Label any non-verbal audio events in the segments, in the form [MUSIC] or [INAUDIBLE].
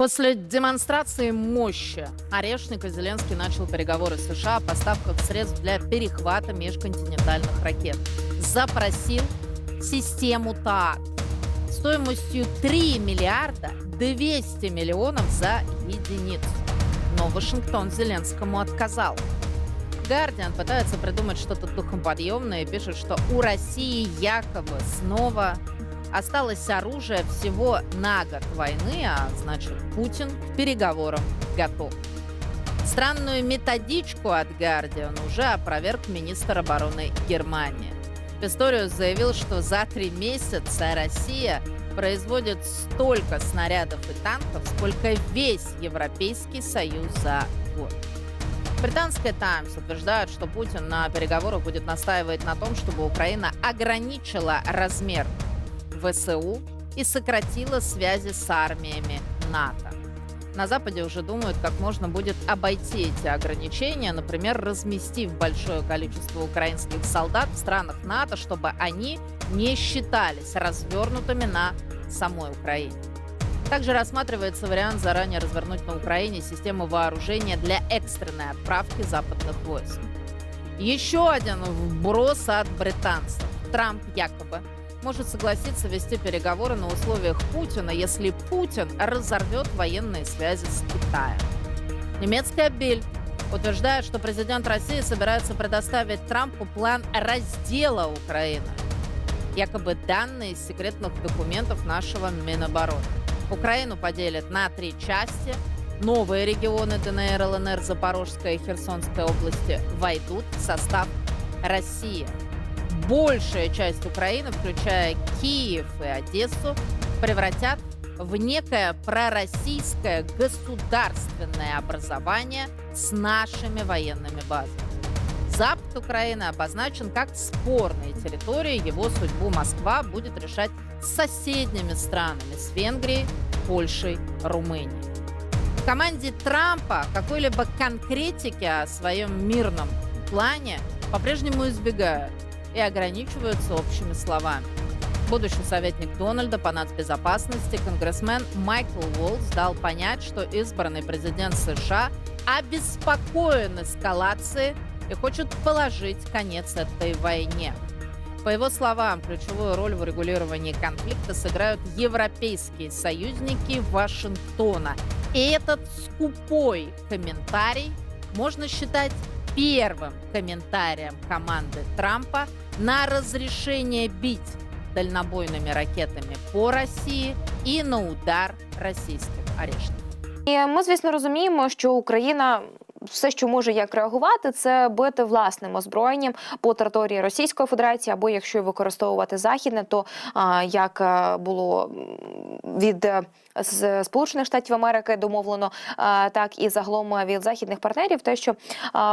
После демонстрации мощи Орешника Зеленский начал переговоры с США о поставках средств для перехвата межконтинентальных ракет. Запросил систему ТААТ стоимостью 3 миллиарда 200 миллионов за единицу. Но Вашингтон Зеленскому отказал. Гардиан пытается придумать что-то духоподъемное и пишет, что у России якобы снова осталось оружие всего на год войны, а значит Путин к переговорам готов. Странную методичку от Гардиан уже опроверг министр обороны Германии. Писториус заявил, что за три месяца Россия производит столько снарядов и танков, сколько весь Европейский Союз за год. Британская Таймс утверждает, что Путин на переговорах будет настаивать на том, чтобы Украина ограничила размер ВСУ и сократила связи с армиями НАТО. На Западе уже думают, как можно будет обойти эти ограничения, например, разместив большое количество украинских солдат в странах НАТО, чтобы они не считались развернутыми на самой Украине. Также рассматривается вариант заранее развернуть на Украине систему вооружения для экстренной отправки западных войск. Еще один вброс от британцев. Трамп якобы может согласиться вести переговоры на условиях Путина, если Путин разорвет военные связи с Китаем. Немецкая Бильд утверждает, что президент России собирается предоставить Трампу план раздела Украины. Якобы данные из секретных документов нашего Минобороны. Украину поделят на три части. Новые регионы ДНР, ЛНР, Запорожская и Херсонская области войдут в состав России. Большая часть Украины, включая Киев и Одессу, превратят в некое пророссийское государственное образование с нашими военными базами. Запад Украины обозначен как спорная территория. Его судьбу Москва будет решать с соседними странами, с Венгрией, Польшей, Румынией. В команде Трампа какой-либо конкретики о своем мирном плане по-прежнему избегают и ограничиваются общими словами. Будущий советник Дональда по нацбезопасности, конгрессмен Майкл Уоллс дал понять, что избранный президент США обеспокоен эскалацией и хочет положить конец этой войне. По его словам, ключевую роль в урегулировании конфликта сыграют европейские союзники Вашингтона. И этот скупой комментарий можно считать первым комментарием команды Трампа на разрешение бить дальнобойными ракетами по России і на удар російських арештів. І ми, звісно, розуміємо, що Україна. Все, що може як реагувати, це бити власним озброєнням по території Російської Федерації, або якщо використовувати західне, то а, як е, було м, від е, з Сполучених Штатів Америки домовлено, так і загалом від західних партнерів, те, що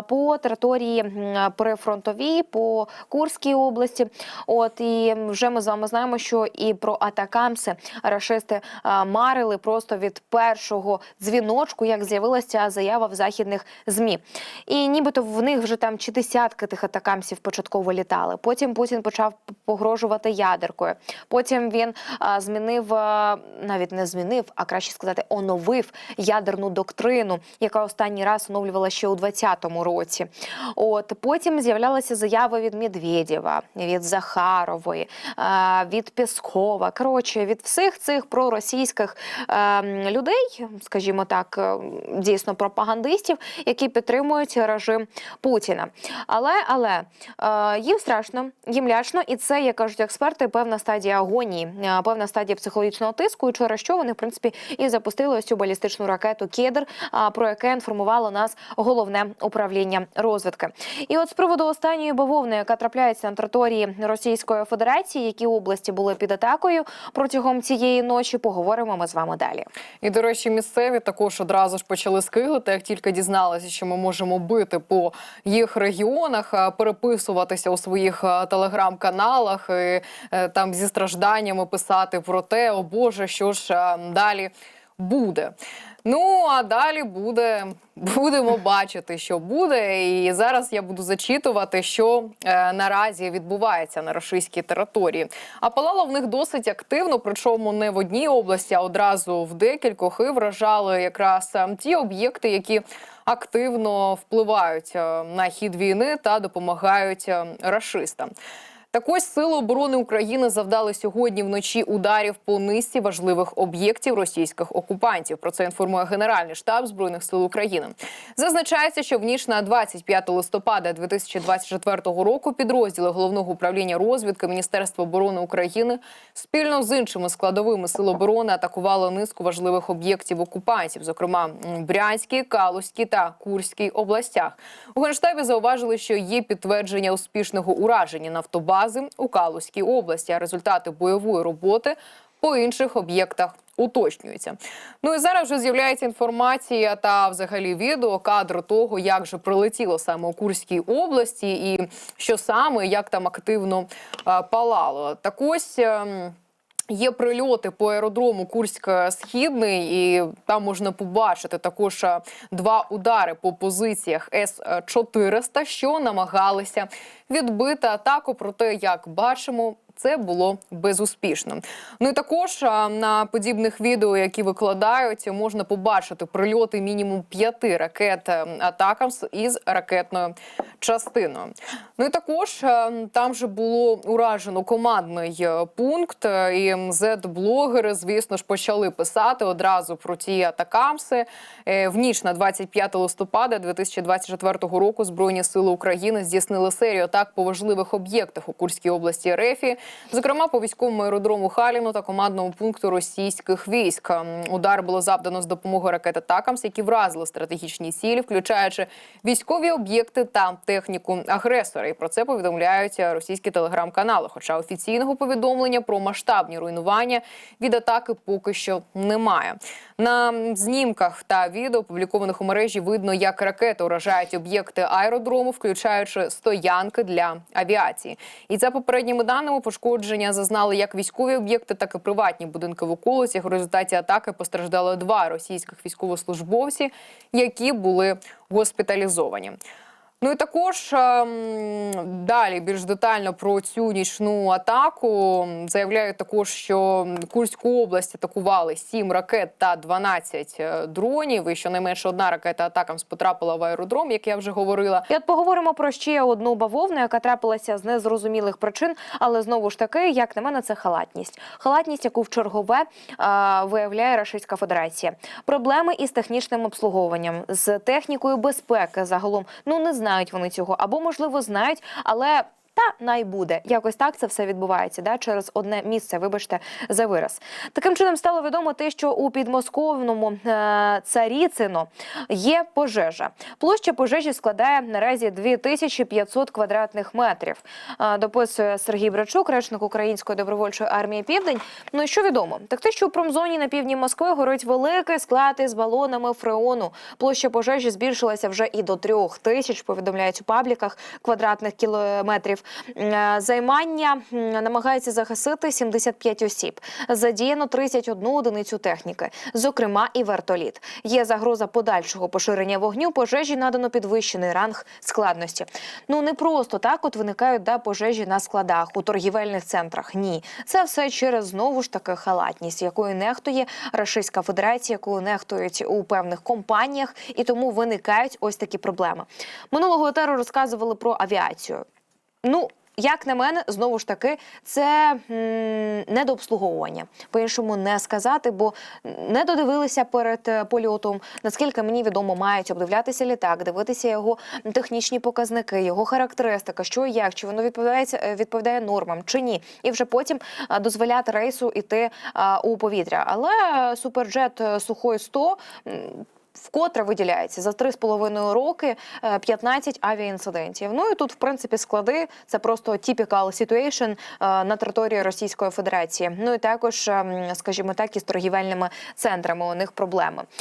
по території прифронтовій, по Курській області, от і вже ми з вами знаємо, що і про атакамси рашисти марили просто від першого дзвіночку, як з'явилася заява в західних змі. І нібито в них вже там чи десятки тих атакамсів початково літали. Потім Путін почав погрожувати ядеркою. Потім він змінив навіть не змінив, а краще сказати, оновив ядерну доктрину, яка останній раз оновлювала ще у 2020 році. От потім з'являлися заяви від Медведєва, від Захарової, від Пєскова. Коротше, від всіх цих проросійських е, людей, скажімо так, е, дійсно пропагандистів, які підтримують режим Путіна. Але але е, їм страшно, їм лячно, і це, як кажуть експерти, певна стадія агонії, е, певна стадія психологічного тиску, і через що вони принципі і запустили ось цю балістичну ракету Кедр, про яке інформувало нас головне управління розвідки. І от з приводу останньої бавовни, яка трапляється на території Російської Федерації, які області були під атакою протягом цієї ночі, поговоримо ми з вами далі. І, до речі, місцеві також одразу ж почали скиглити, як тільки дізналися, що ми можемо бити по їх регіонах, переписуватися у своїх телеграм-каналах, і, е, там зі стражданнями писати про те, о Боже, що ж далі. буде. Ну а далі буде [LAUGHS] будемо бачити, що буде. І зараз я буду зачитувати, що е, наразі відбувається на російській території. А палало в них досить активно, причому не в одній області, а одразу в декількох і вражали якраз е, ті об'єкти, які активно впливають е, на хід війни та допомагають е, рашистам. Так ось сили оборони України завдали сьогодні вночі ударів по низці важливих об'єктів російських окупантів. Про це інформує Генеральний штаб збройних сил України. Зазначається, що в ніч на 25 листопада 2024 року підрозділи головного управління розвідки Міністерства оборони України спільно з іншими складовими сил оборони атакували низку важливих об'єктів окупантів, зокрема Брянській, Калузькій та Курській областях. У генштабі зауважили, що є підтвердження успішного ураження нафтобази у Калузькій області. А результати бойової роботи по інших об'єктах уточнюються. Ну і зараз вже з'являється інформація та взагалі відео кадр того, як же прилетіло саме у Курській області, і що саме як там активно е, палало. Так ось. Є прильоти по аеродрому Курськ-Східний, і там можна побачити також е, два удари по позиціях С-400, що намагалися відбити атаку. Проте, як бачимо, це було безуспішно. Ну і також на подібних відео, які викладають, можна побачити прильоти мінімум п'яти ракет е, атакамс із ракетною частиною. Ну і також е, там же було уражено командний е, пункт, е, і зет-блогери, звісно ж, почали писати одразу про ті атакамси. Е, В ніч на 25 листопада 2024 року Збройні сили України здійснили серію атак по важливих об'єктах у Курській області РФ, зокрема по військовому аеродрому Халіну та командному пункту російських військ. Удар було завдано з допомогою ракет «Атакамс», які вразили стратегічні цілі, включаючи військові об'єкти та техніку агресора. І про це повідомляють російські телеграм-канали. Хоча офіційного повідомлення про масштабні руйнування від атаки поки що немає. На знімках та відео, опублікованих у мережі, видно, як ракети уражають об'єкти аеродрому, включаючи стоянки для авіації. І за попередніми даними пошкодження зазнали як військові об'єкти, так і приватні будинки в околицях. В результаті атаки постраждали два російських військовослужбовці, які були госпіталізовані. Ну і також ем, далі більш детально про цю нічну атаку заявляють також, що Курську область атакували 7 ракет та 12 е, дронів. І щонайменше одна ракета атакам потрапила в аеродром, як я вже говорила. І от поговоримо про ще одну бавовну, яка трапилася з незрозумілих причин, але знову ж таки, як на мене, це халатність. Халатність, яку в чергове виявляє Російська Федерація. Проблеми із технічним обслуговуванням, з технікою безпеки загалом. Ну не знають вони цього, або можливо знають, але. Та най буде якось так це все відбувається, да через одне місце. Вибачте за вираз. Таким чином стало відомо те, що у підмосковному е- Царіцино є пожежа. Площа пожежі складає наразі 2500 квадратних метрів. Е, Дописує Сергій Брачук, речник Української добровольчої армії Південь. Ну і що відомо? Так те, що у промзоні на півдні Москви горить великий склад із балонами фреону. Площа пожежі збільшилася вже і до трьох тисяч. Повідомляють у пабліках квадратних кілометрів. Е, Займання намагається загасити 75 осіб. Задіяно 31 одиницю техніки, зокрема і вертоліт. Є загроза подальшого поширення вогню. Пожежі надано підвищений ранг складності. Ну не просто так, от виникають да пожежі на складах у торгівельних центрах. Ні, це все через знову ж таки халатність, якою нехтує Російська Федерація, якою нехтують у певних компаніях, і тому виникають ось такі проблеми. Минулого етеру розказували про авіацію. Ну, як на мене, знову ж таки, це недообслуговування. По-іншому не сказати, бо не додивилися перед е, польотом. Наскільки мені відомо, мають обдивлятися літак, дивитися його технічні показники, його характеристика, що і як, чи воно відповідає, е, відповідає нормам, чи ні. І вже потім е, дозволяти рейсу йти е, у повітря. Але суперджет Сухой 100 м, Вкотре виділяється за 3,5 роки е, 15 авіаінцидентів. Ну і тут, в принципі, склади це просто typical situation е, на території Російської Федерації. Ну і також, ем, скажімо так, із торгівельними центрами у них проблеми.